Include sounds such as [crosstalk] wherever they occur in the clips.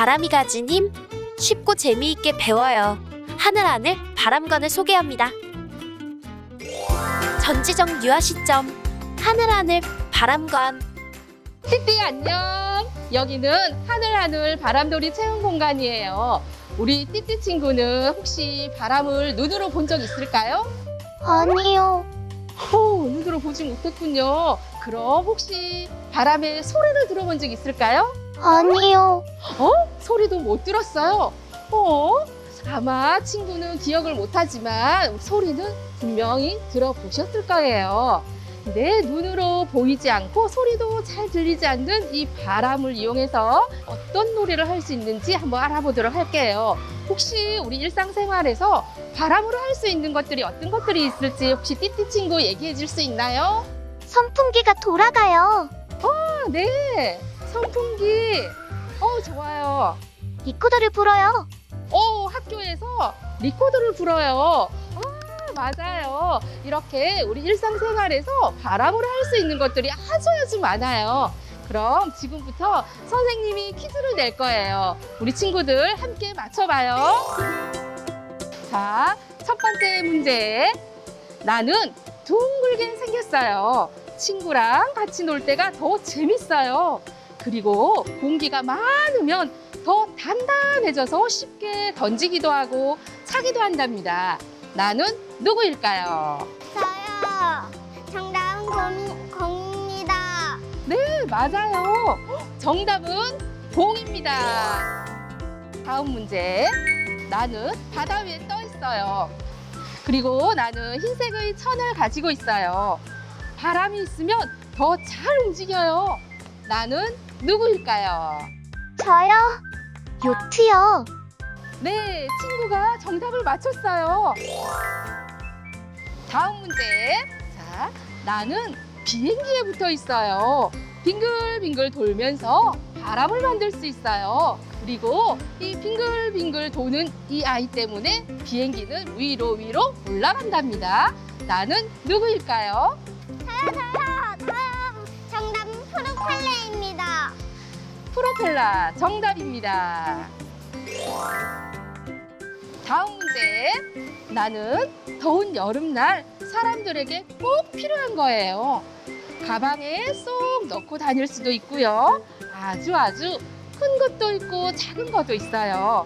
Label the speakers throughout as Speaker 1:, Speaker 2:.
Speaker 1: 바람이 가진 힘 쉽고 재미있게 배워요. 하늘 하늘 바람관을 소개합니다. 전지적 유아 시점 하늘 하늘 바람관
Speaker 2: 띠띠 안녕. 여기는 하늘하늘 바람돌이 체험 공간이에요. 우리 띠띠 친구는 혹시 바람을 눈으로 본 적 있을까요?
Speaker 3: 아니요.
Speaker 2: 오, 눈으로 보지 못했군요. 그럼 혹시 바람의 소리를 들어본 적 있을까요?
Speaker 3: 아니요.
Speaker 2: 어? 소리도 못 들었어요. 어? 아마 친구는 기억을 못하지만 소리는 분명히 들어보셨을 거예요. 내 눈으로 보이지 않고 소리도 잘 들리지 않는 이 바람을 이용해서 어떤 놀이를 할 수 있는지 한번 알아보도록 할게요. 혹시 우리 일상생활에서 바람으로 할 수 있는 것들이 어떤 것들이 있을지 혹시 띠띠 친구 얘기해 줄 수 있나요?
Speaker 3: 선풍기가 돌아가요.
Speaker 2: 아, 네. 선풍기. 어, 좋아요.
Speaker 3: 리코더를 불어요.
Speaker 2: 어, 학교에서 리코더를 불어요. 아, 맞아요. 이렇게 우리 일상생활에서 바람으로 할 수 있는 것들이 아주 아주 많아요. 그럼 지금부터 선생님이 퀴즈를 낼 거예요. 우리 친구들 함께 맞춰봐요. 자, 첫 번째 문제. 나는 둥글게 생겼어요. 친구랑 같이 놀 때가 더 재밌어요. 그리고 공기가 많으면 더 단단해져서 쉽게 던지기도 하고 차기도 한답니다. 나는 누구일까요?
Speaker 3: 저요. 정답은 공, 공입니다.
Speaker 2: 네, 맞아요. 정답은 공입니다. 다음 문제. 나는 바다 위에 떠 있어요. 그리고 나는 흰색의 천을 가지고 있어요. 바람이 있으면 더 잘 움직여요. 나는 누구일까요?
Speaker 3: 저요. 요트요.
Speaker 2: 네, 친구가 정답을 맞췄어요. 다음 문제. 자, 나는 비행기에 붙어 있어요. 빙글빙글 돌면서 바람을 만들 수 있어요. 그리고 이 빙글빙글 도는 이 아이 때문에 비행기는 위로 위로 올라간답니다. 나는 누구일까요?
Speaker 3: 저요, [laughs] 저요. 프로펠러입니다.
Speaker 2: 프로펠러 정답입니다. 다음 문제. 나는 더운 여름날 사람들에게 꼭 필요한 거예요. 가방에 쏙 넣고 다닐 수도 있고요. 아주 아주 큰 것도 있고 작은 것도 있어요.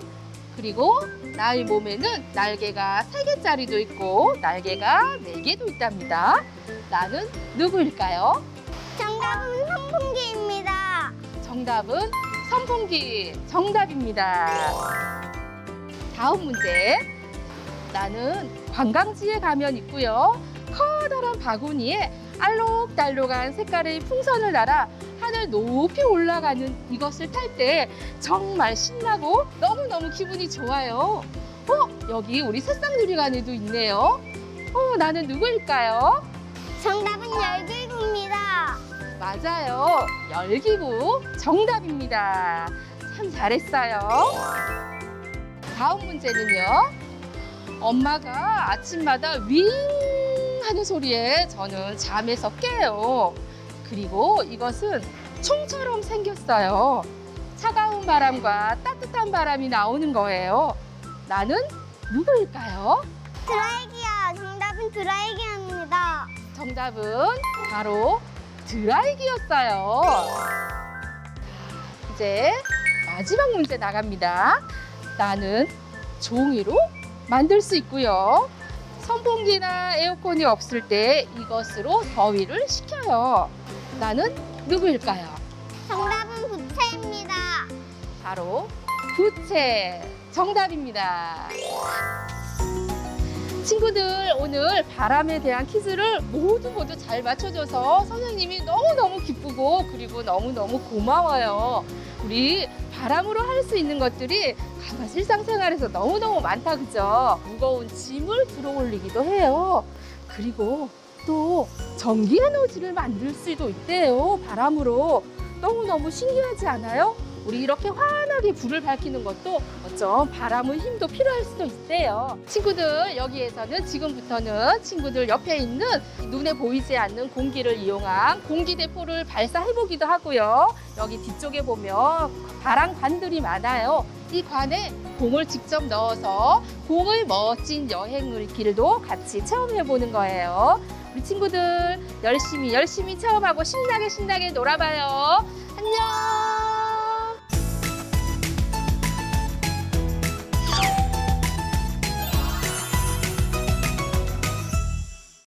Speaker 2: 그리고 나의 몸에는 날개가 세개짜리도 있고 날개가 네개도 있답니다. 나는 누구일까요?
Speaker 3: 정답은 선풍기입니다.
Speaker 2: 정답은 선풍기 정답입니다. 다음 문제. 나는 관광지에 가면 있고요. 커다란 바구니에 알록달록한 색깔의 풍선을 날아 하늘 높이 올라가는 이것을 탈 때 정말 신나고 너무너무 기분이 좋아요. 어, 여기 우리 새싹누리관에도 있네요. 어, 나는 누구일까요?
Speaker 3: 정답은 열기구입니다.
Speaker 2: 맞아요. 열기구 정답입니다. 참 잘했어요. 다음 문제는요. 엄마가 아침마다 윙 하는 소리에 저는 잠에서 깨요. 그리고 이것은 총처럼 생겼어요. 차가운 바람과 따뜻한 바람이 나오는 거예요. 나는 누구일까요?
Speaker 3: 드라이기요. 정답은 드라이기입니다.
Speaker 2: 정답은 바로 드라이기였어요. 이제 마지막 문제 나갑니다. 나는 종이로 만들 수 있고요. 선풍기나 에어컨이 없을 때 이것으로 더위를 식혀요. 나는 누구일까요?
Speaker 3: 정답은 부채입니다.
Speaker 2: 바로 부채 정답입니다. 친구들 오늘 바람에 대한 퀴즈를 모두 모두 잘 맞춰줘서 선생님이 너무너무 기쁘고 그리고 너무너무 고마워요. 우리 바람으로 할 수 있는 것들이 아마 일상생활에서 너무너무 많다 그죠? 무거운 짐을 들어 올리기도 해요. 그리고 또 전기 에너지를 만들 수도 있대요. 바람으로. 너무너무 신기하지 않아요? 우리 이렇게 환하게 불을 밝히는 것도 어쩜 바람의 힘도 필요할 수도 있대요. 친구들 여기에서는 지금부터는 친구들 옆에 있는 눈에 보이지 않는 공기를 이용한 공기 대포를 발사해 보기도 하고요. 여기 뒤쪽에 보면 바람관들이 많아요. 이 관에 공을 직접 넣어서 공의 멋진 여행을 길도 같이 체험해 보는 거예요. 우리 친구들 열심히 열심히 체험하고 신나게 신나게 놀아봐요.